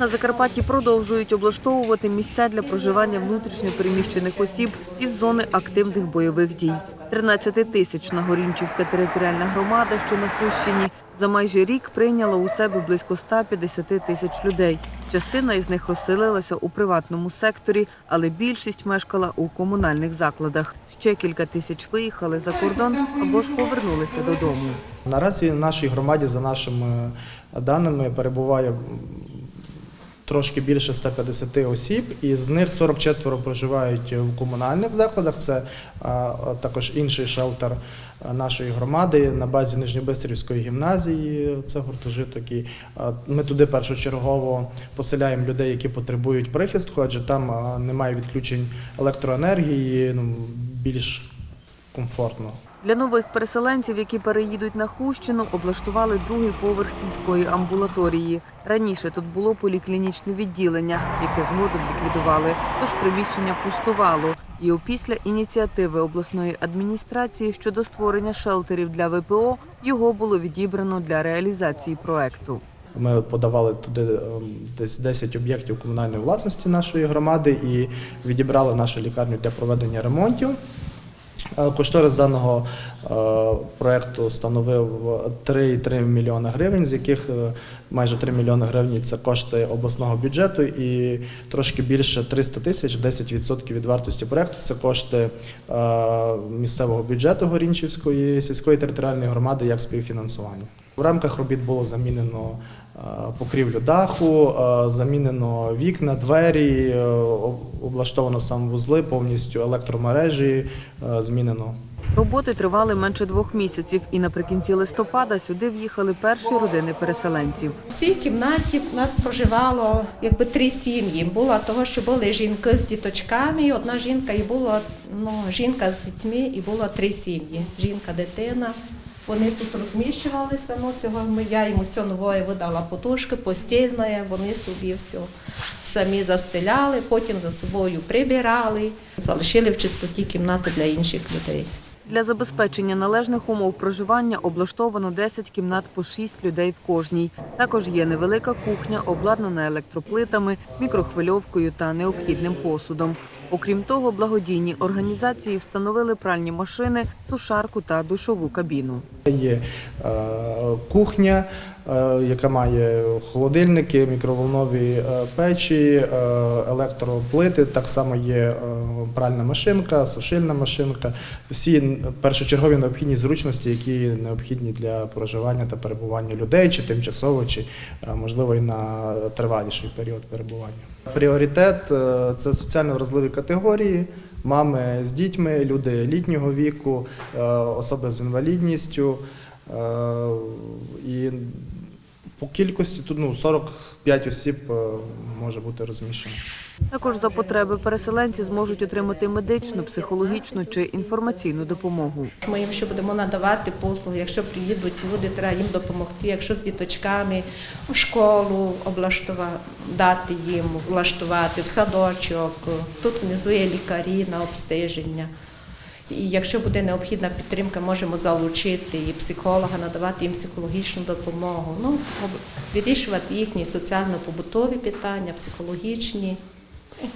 На Закарпатті продовжують облаштовувати місця для проживання внутрішньо переміщених осіб із зони активних бойових дій. 13-тисячна Горінчівська територіальна громада, що на Хущині, за майже рік прийняла у себе близько 150 тисяч людей. Частина із них розселилася у приватному секторі, але більшість мешкала у комунальних закладах. Ще кілька тисяч виїхали за кордон або ж повернулися додому. Наразі в нашій громаді, за нашими даними, перебуває трошки більше 150 осіб, і з них 44 проживають в комунальних закладах. Це а, також інший шелтер нашої громади на базі Нижньобистрівської гімназії. Це гуртожиток. І а, ми туди першочергово поселяємо людей, які потребують прихистку, адже там немає відключень електроенергії, ну, більш комфортно. Для нових переселенців, які переїдуть на Хущину, облаштували другий поверх сільської амбулаторії. Раніше тут було поліклінічне відділення, яке згодом ліквідували, тож приміщення пустувало. І опісля ініціативи обласної адміністрації щодо створення шелтерів для ВПО його було відібрано для реалізації проекту. Ми подавали туди ем, десь 10 об'єктів комунальної власності нашої громади і відібрали нашу лікарню для проведення ремонтів. Е, Кошторис даного проєкту проекту становив 3,3 мільйона гривень, з яких е, майже 3 мільйони гривень це кошти обласного бюджету, і трошки більше 300 тисяч, 10% від вартості проекту це кошти е, місцевого бюджету Горінчівської сільської територіальної громади як співфінансування. В рамках робіт було замінено е, покрівлю даху, е, замінено вікна, двері, е, об- облаштовано санвузли, повністю електромережі змінено. Роботи тривали менше двох місяців, і наприкінці листопада сюди в'їхали перші родини переселенців. В цій кімнаті в нас проживало якби три сім'ї. Було того, що були жінки з діточками, одна жінка і було ну, жінка з дітьми, і було три сім'ї. Жінка, дитина. Вони тут розміщувалися. Ну цього ми я йому все нове видала подушки, постільне, вони собі все самі застеляли, потім за собою прибирали, залишили в чистоті кімнати для інших людей. Для забезпечення належних умов проживання облаштовано 10 кімнат по 6 людей в кожній. Також є невелика кухня, обладнана електроплитами, мікрохвильовкою та необхідним посудом. Окрім того, благодійні організації встановили пральні машини, сушарку та душову кабіну. Є е, кухня, яка має холодильники, мікроволнові е, печі, е, електроплити. Так само є е, пральна машинка, сушильна машинка. Всі першочергові необхідні зручності, які необхідні для проживання та перебування людей, чи тимчасово, чи е, можливо і на триваліший період перебування. Пріоритет е, це соціально вразливі категорії. Мами з дітьми, люди літнього віку, е, особи з інвалідністю. Е, І по кількості тут ну, 45 осіб е, може бути розміщено. Також за потреби переселенці зможуть отримати медичну, психологічну чи інформаційну допомогу. Ми їм ще будемо надавати послуги. Якщо приїдуть люди, треба їм допомогти. Якщо з діточками в школу облаштувати, дати їм влаштувати в садочок. Тут внизу є лікарі на обстеження. І якщо буде необхідна підтримка, можемо залучити і психолога, надавати їм психологічну допомогу. Ну, вирішувати їхні соціально-побутові питання, психологічні.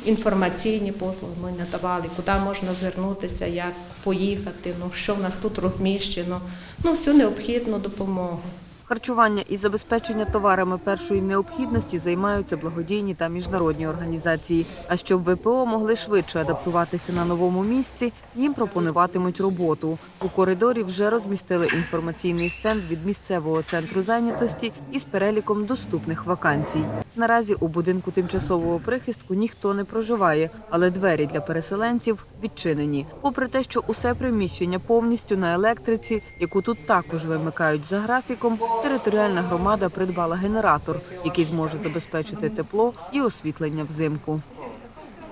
Інформаційні послуги ми надавали, куди можна звернутися, як поїхати, ну що в нас тут розміщено, ну всю необхідну допомогу. Харчування і забезпечення товарами першої необхідності займаються благодійні та міжнародні організації. А щоб ВПО могли швидше адаптуватися на новому місці, їм пропонуватимуть роботу. У коридорі вже розмістили інформаційний стенд від місцевого центру зайнятості із переліком доступних вакансій. Наразі у будинку тимчасового прихистку ніхто не проживає, але двері для переселенців відчинені. Попри те, що усе приміщення повністю на електриці, яку тут також вимикають за графіком, територіальна громада придбала генератор, який зможе забезпечити тепло і освітлення взимку.